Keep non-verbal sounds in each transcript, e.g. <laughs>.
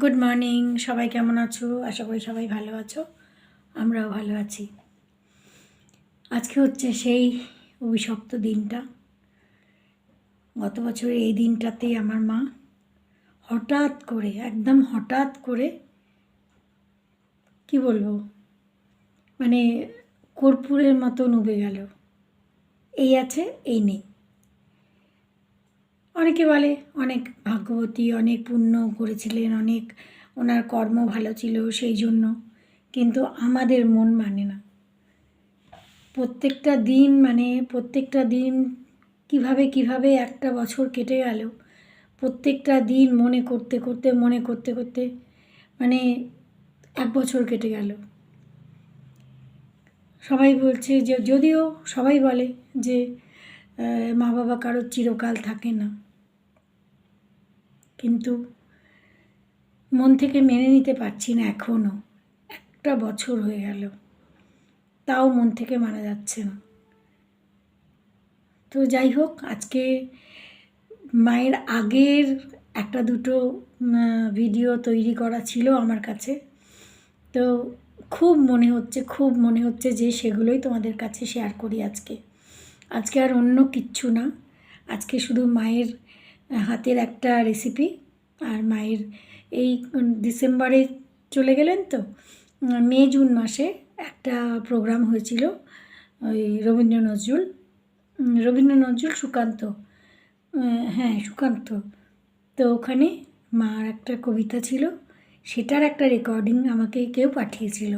Good morning সবাই কেমন আছো? আশা করি সবাই ভালো আছো। আমরাও ভালো আছি। আজকে হচ্ছে সেই অভিশপ্ত দিনটা। গত বছরের এই দিনটাতেই আমার মা হঠাৎ করে, একদম হঠাৎ করে, কি বলব? মানে কর্পূরের মতো উবে গেল। এই আছে, এই নেই। অনেকে বলে, অনেক ভাগ্যবতী, অনেক পুণ্য করেছিলেন, অনেক ওনার কর্ম ভালো ছিল সেই জন্য। কিন্তু আমাদের মন মানে না। প্রত্যেকটা দিন মানে প্রত্যেকটা দিন কীভাবে কীভাবে একটা বছর কেটে গেল, প্রত্যেকটা দিন মনে করতে করতে, মনে করতে করতে মানে এক বছর কেটে গেল। সবাই বলছে যে, যদিও সবাই বলে যে মা বাবা কারোর চিরকাল থাকে না। কিন্তু মন থেকে মেনে নিতে পারছি না এখনও একটা বছর হয়ে গেল। তাও মন থেকে মানা যাচ্ছে না। তো যাই হোক, আজকে মায়ের আগের একটা দুটো ভিডিও তৈরি করা ছিল আমার কাছে। তো খুব মনে হচ্ছে, খুব মনে হচ্ছে যে সেগুলোই তোমাদের কাছে শেয়ার করি আজকে। আজকে আর অন্য কিচ্ছু না। আজকে শুধু মায়ের হাতের একটা রেসিপি আর মায়ের এই ডিসেম্বরে চলে গেলেন তো? মে জুন মাসে একটা প্রোগ্রাম হয়েছিল, ওই রবীন্দ্র নজরুল রবীন্দ্র নজরুল সুকান্ত হ্যাঁ সুকান্ত। তো ওখানে মার একটা কবিতা ছিল, সেটার একটা রেকর্ডিং আমাকে কেউ পাঠিয়েছিল।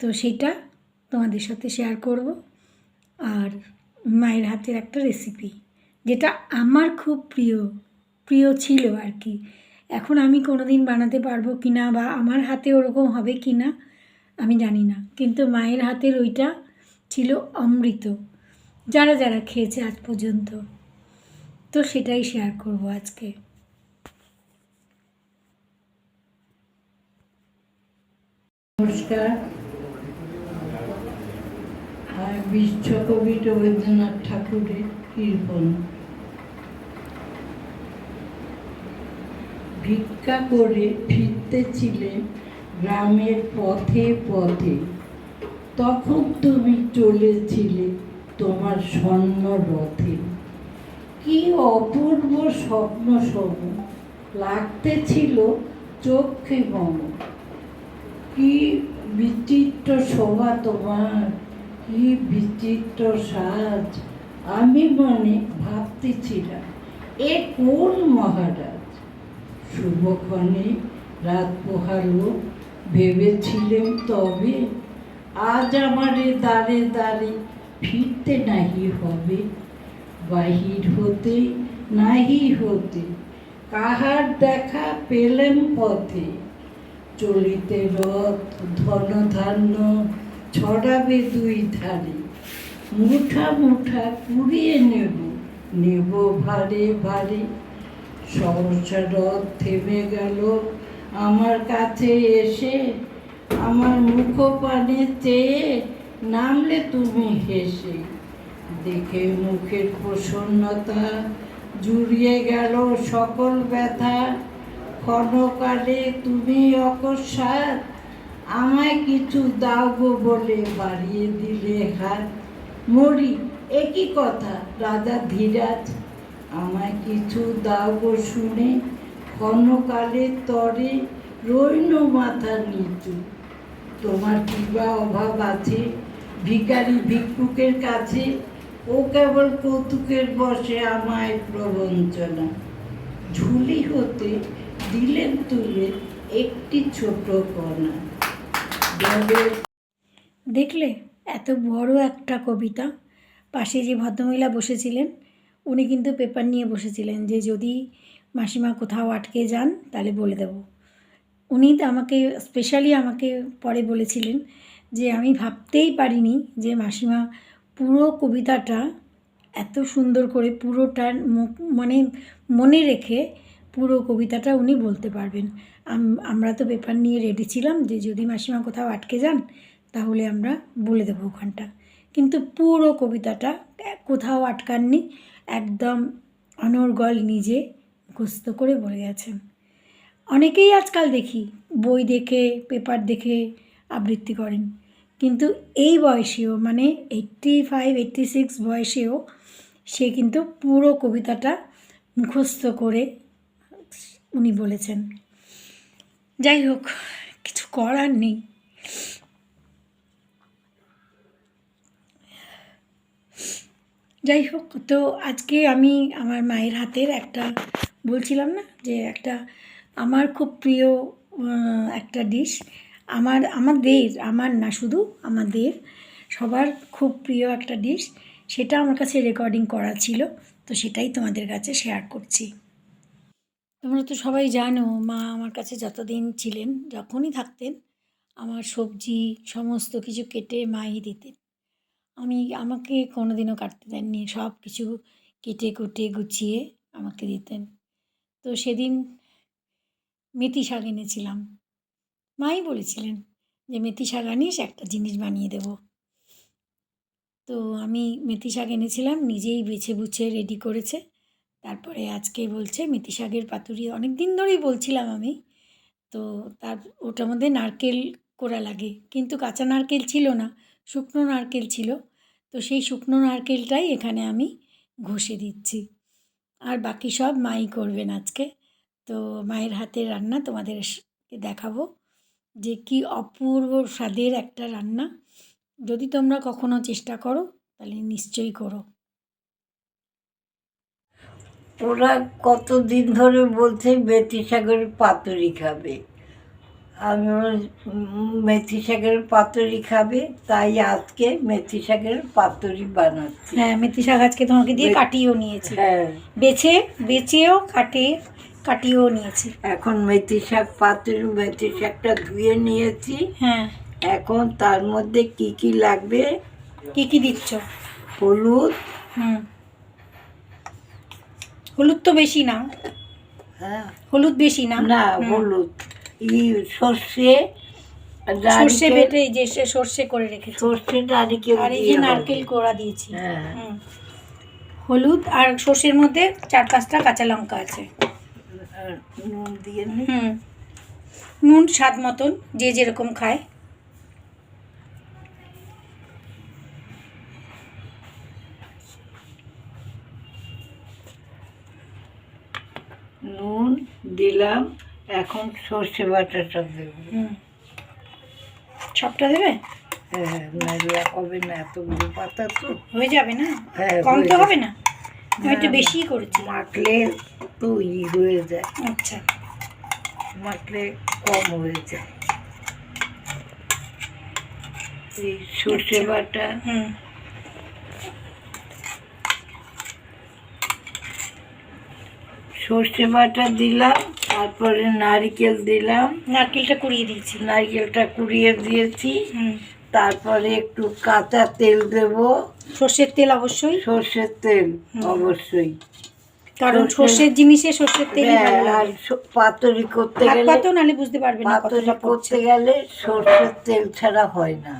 তো সেটা তোমাদের সাথে শেয়ার করব। আর মায়ের হাতের একটা রেসিপি যেটা আমার খুব প্রিয় প্রিয় ছিল আর কি। এখন আমি কোনো দিন বানাতে পারব কি না বা আমার হাতে ওরকম হবে কি না আমি জানি না। কিন্তু মায়ের হাতের ওইটা ছিল অমৃত, যারা যারা খেয়েছে আজ পর্যন্ত। তো সেটাই শেয়ার করব আজকে। নমস্কার। আর বিশ্বকবি রবীন্দ্রনাথ ঠাকুরের কীর্তন। ভিক্ষা করে ফিরতেছিলেন গ্রামের পথে পথে। তখন তুমি চলেছিলে তোমার স্বর্ণ রথে। কি অপূর্ব স্বপ্ন সম লাগতেছিল চোখে মম। কি বিচিত্র শোভা তোমার কি বিচিত্র সাজ। আমি মনে ভাবতেছিলাম, এ কোন মহারাজ? শুভক্ষণে রাত পোহালো ভেবেছিলেন তবে আজ আমারে দাঁড়ে দাঁড়ে ফিরতে নাহি হবে। বাহির হতে নাহি হতে কাহার দেখা পেলেম পথে। চলিতে রথ ধন ধান্য ছড়াবে দুই ধারে। মুঠা মুঠা কুড়িয়ে নেব নেব ভারে ভারে। সহসা রথ থেমে গেল আমার কাছে এসে। আমার মুখ পানে চেয়ে নামলে তুমি হেসে। দেখে মুখের প্রসন্নতা জুড়িয়ে গেল সকল ব্যথা। ক্ষণকালে তুমি অকস্মাৎ আমায় কিছু দাও গো বলে বাড়িয়ে দিলে হাত। মরি একই কথা? রাজা ধীরাজ, আমায় কিছু দাও শুনে ক্ষণকালে তরে রইল মাথা নিচু। তোমার কি বা অভাব আছে, ভিখারি ভিক্ষুকের কাছে, ও কেবল কৌতুকের বসে আমায় প্রবঞ্চনা। ঝুলি হতে দিলেন তুলে একটি ছোট কণা। দেখলে, এত বড় একটা কবিতা। পাশে যে ভদ্রমহিলা বসেছিলেন, উনি কিন্তু পেপার নিয়ে বসেছিলেন যে, যদি মাসিমা কোথাও আটকে যান, তাহলে বলে দেব। উনি তো আমাকে স্পেশালি আমাকে পরে বলেছিলেন যে, আমি ভাবতেই পারিনি যে, মাসিমা পুরো কবিতাটা এত সুন্দর করে পুরোটা মুখ- মানে মনে রেখে পুরো কবিতাটা উনি বলতে পারবেন। আমরা তো পেপার নিয়ে রেডি ছিলাম যে যদি মাসিমা কোথাও আটকে যান, তাহলে আমরা বলে দেবো ওখানটা। কিন্তু পুরো কবিতাটা কোথাও আটকাননি, একদম অনর্গল নিজে মুখস্থ করে বলে গেছেন। অনেকেই আজকাল দেখি, বই দেখে পেপার দেখে আবৃত্তি করেন। কিন্তু এই বয়সেও মানে এইট্টি ফাইভ এইট্টি সিক্স বয়সেও সে কিন্তু পুরো কবিতাটা মুখস্থ করে উনি বলেছেন। যাই হোক, কিছু করার নেই। যাই হোক, তো আজকে আমি আমার মায়ের হাতের একটা বলছিলাম না যে একটা আমার খুব প্রিয় একটা ডিশ আমার, আমাদের, আমার না শুধু, আমাদের সবার খুব প্রিয় একটা ডিশ সেটা আমার কাছে রেকর্ডিং করা ছিল, তো সেটাই তোমাদের কাছে শেয়ার করছি। তোমরা তো সবাই জানো, মা আমার কাছে যতদিন ছিলেন, যখনই থাকতেন, আমার সবজি সমস্ত কিছু কেটে মাই দিতেন। আমি, আমাকে কোনোদিনও কাটতে দেননি, সব কিছু কেটে কুটে গুছিয়ে আমাকে দিতেন। তো সেদিন মেথি শাক এনেছিলাম। মাই বলেছিলেন যে, মেথি শাক আনিস, একটা জিনিস বানিয়ে দেব। তো আমি মেথি শাক এনেছিলাম, নিজেই বেছে বুছে রেডি করেছে। তারপরে আজকে বলছে মেথি শাকের পাতুরি। অনেক দিন ধরেই বলছিলাম আমি। তো তার, ওটার মধ্যে নারকেল কোড়া লাগে। কিন্তু কাঁচা নারকেল ছিল না, শুকনো নারকেল ছিল। তো সেই শুকনো নারকেলটাই এখানে আমি ঘষে দিচ্ছি। আর বাকি সব মাই করবেন আজকে। তো মায়ের হাতের রান্না তোমাদের দেখাবো। যে কি অপূর্ব স্বাদের একটা রান্না। যদি তোমরা কখনো চেষ্টা করো, তাহলে নিশ্চয়ই করো। ওরা কতদিন ধরে বলছে মেথি শাকের পাতুরি খাবে। আমি মেথি শাকের পাতুরি খাবে তাই আজকে মেথি শাকের পাতুরি বানাচ্ছি। হ্যাঁ মেথি শাক আজকে তোমাকে দিয়ে কাটিয়েও নিয়েছি। হ্যাঁ। বেছে বেচেও কাটে কাটিয়েও নিয়েছি। এখন মেথি শাক পাতুরি মেথি শাকটা ধুয়ে নিয়েছি। হ্যাঁ। এখন তার মধ্যে কি কি লাগবে? কি কি দিচ্ছ? হলুদ হুম। হলুদ তো বেশি না। হ্যাঁ। হলুদ বেশি না? না হলুদ। ই সর্ষে সর্ষে বেটে এই যে সর্ষে করে রেখেছি। সর্ষে নারিকেল আর এই যে নারকেল কোড়া দিয়েছি। হ্যাঁ। হলুদ আর সর্ষের মধ্যে চার পাঁচটা কাঁচা লঙ্কা আছে। নুন দিয়ে হুম। নুন স্বাদ মতন যে যেরকম খায়। নুন দিলাম এখন সর্ষে বাটাটা দেবো। সবটা দেবে? হ্যাঁ নাইলে হবে না এতগুলো পাতা তো। হয়ে যাবে না? হ্যাঁ, কম তো হবে না? আমি একটু। বেশিই করেছি। মাখলে তো ই হয়ে যায়। আচ্ছা। মাখলে কম হয়ে যায়। এই সর্ষে আচ্ছা। বাটা হুম। সর্ষে বাটা দিলাম তারপরে নারকেল দিলাম। নারকেলটা কুড়িয়ে দিয়েছি। নারকেলটা কুড়িয়ে দিয়েছি। তারপরে একটু কাঁচা তেল দেব। সর্ষের তেল অবশ্যই। সর্ষের তেল অবশ্যই। কারণ সর্ষের- জিনিসে সর্ষের তেল হ্যাঁ, পাতুরি করতে গেলে পাতেও নালে বুঝতে পারবে না পাতুরি করতে গেলে সর্ষের তেল ছাড়া হয় না।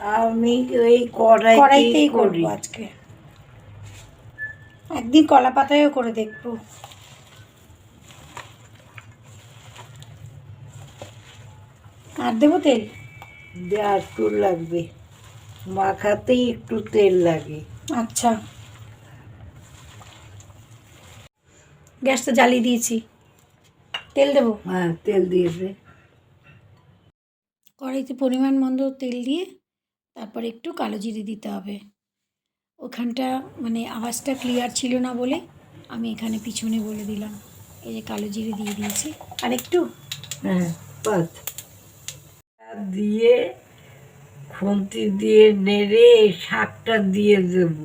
আমি ওই কড়াইতেই কড়াইতেই করি। করব আজকে। একদিন কলা পাতায়ও করে দেখব। আর দেবো তেল? আর একটু লাগবে। মাখাতেই একটু তেল লাগে। আচ্ছা। গ্যাসটা জ্বালিয়ে দিয়েছি। তেল দেবো? হ্যাঁ তেল দিয়েছে। কড়াইতে পরিমাণ মন্দ তেল দিয়ে তারপর একটু কালো জিরে দিতে হবে। ওখানটা মানে আওয়াজটা ক্লিয়ার ছিল না বলে আমি এখানে পিছনে বলে দিলাম। এই যে কালো জিরে দিয়ে দিয়েছি। আর একটু? হ্যাঁ দিয়ে খুন্তি দিয়ে নেড়ে এই শাকটা দিয়ে দেব।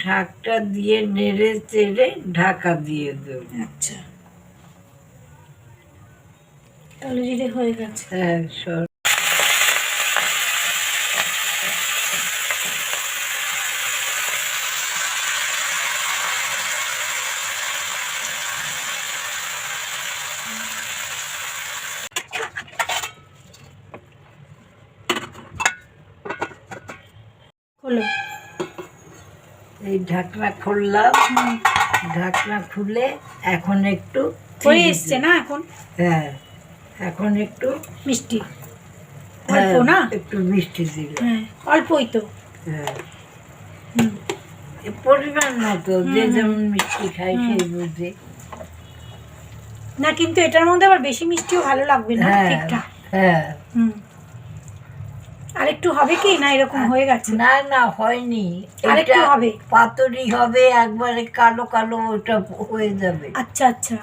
শাকটা দিয়ে নেড়ে চেড়ে ঢাকা দিয়ে দেব। আচ্ছা। কালো জিরে হয়ে গেছে। হ্যাঁ সর হলো এই ঢাকনা খুললাম। ঢাকনা খুলে এখন একটু হয়ে এসছে না এখন? হ্যাঁ এখন একটু মিষ্টি। হ্যাঁ, অল্প না? একটু মিষ্টি দিলাম। হ্যাঁ অল্পই তো। হ্যাঁ। পরিমাণ মতো যে। যেমন মিষ্টি খায় হুম। সেই বুঝে। না কিন্তু এটার মধ্যে আবার বেশি মিষ্টিও ভালো লাগবে না হ্যাঁ ঠিকঠাক। হ্যাঁ। হুম। আর একটু হবে কি? না এরকম হয়ে গেছে? না না হয়নি। আরেকটু এটা হবে? পাতুরি হবে একবারে কালো কালো ওটা হয়ে যাবে। আচ্ছা আচ্ছা।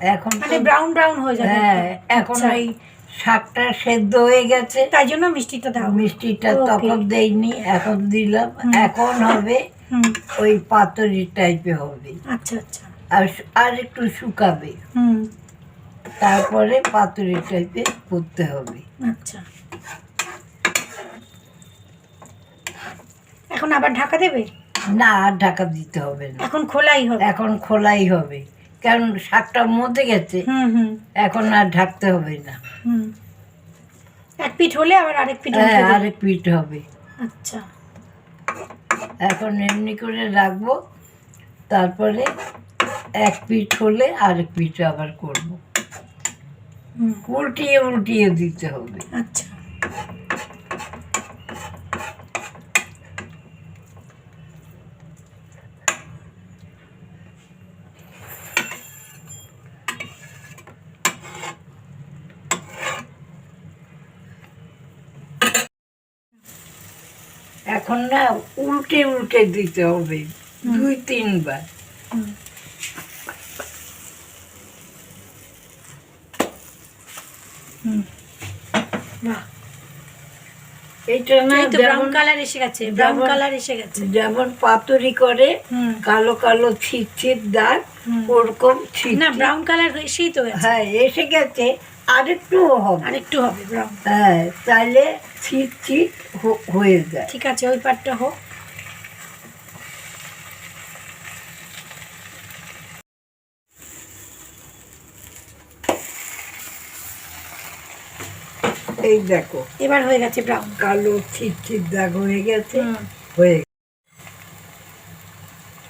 এখন মানে ব্রাউন ব্রাউন হয়ে যাবে? হ্যাঁ এখন আচ্ছা। এই শাকটা সেদ্ধ হয়ে গেছে। তাই জন্য মিষ্টিটা দাও। মিষ্টিটা তখন দেইনি এখন দিলাম। এখন হবে ওই পাতুরি টাইপের হবে। আচ্ছা আচ্ছা। আর আর একটু শুকাবে। হুম। তারপরে পাতুরি টাইপে করতে হবে। আচ্ছা। এখন আবার ঢাকা দেবে? না আর ঢাকা দিতে হবে না। এখন খোলাই হবে। এখন খোলাই হবে। কারণ শাকটা মধ্যে গেছে। হুম হুম। এখন আর ঢাকতে হবে না। হুম। এক পিঠ হলে আবার আরেক পিঠ হ্যাঁ আরেক পিঠ হবে। আচ্ছা। এখন এমনি করে রাখব। তারপরে এক পিঠ হলে আরেক পিঠ আবার করব। উল্টিয়ে উল্টিয়ে দিতে হবে। আচ্ছা। এখন না উল্টে উল্টে দিতে হবে। দুই তিনবার। না ব্রাউন কালার এসে গেছে ব্রাউন কালার এসে গেছে। যেমন পাতুরি করে কালো কালো ছিট ছিট দাগ ওরকম ছিট না ব্রাউন কালার এসেই তো হ্যাঁ এসে গেছে আরেকটু হবে। আরেকটু হবে ব্রাউন হ্যাঁ তাহলে ছিট ছিট হয়ে যায়। ঠিক আছে ওই পাটটা হোক। এই দেখো। এবার হয়ে গেছে ব্রাউন কালো ছিট ছিট দাগ হয়ে গেছে। হয়ে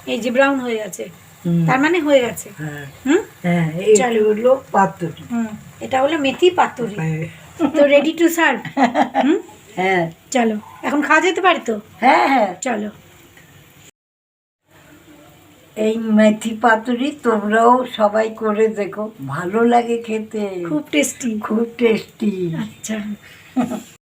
এই যে ব্রাউন হয়ে গেছে। তার মানে হয়ে গেছে। হ্যাঁ। হুম? হ্যাঁ এই চলো। হলো পাতুরি হুম। এটা হলো মেথি পাতুরি হ্যাঁ, তো রেডি টু সার্ভ হুম? হ্যাঁ। চলো। এখন খাওয়া যেতে পারি তো? হ্যাঁ হ্যাঁ। চলো। এই মেথি পাতুরি তোমরাও সবাই করে দেখো। ভালো লাগে খেতে। খুব টেস্টি খুব টেস্টি আচ্ছা। <laughs>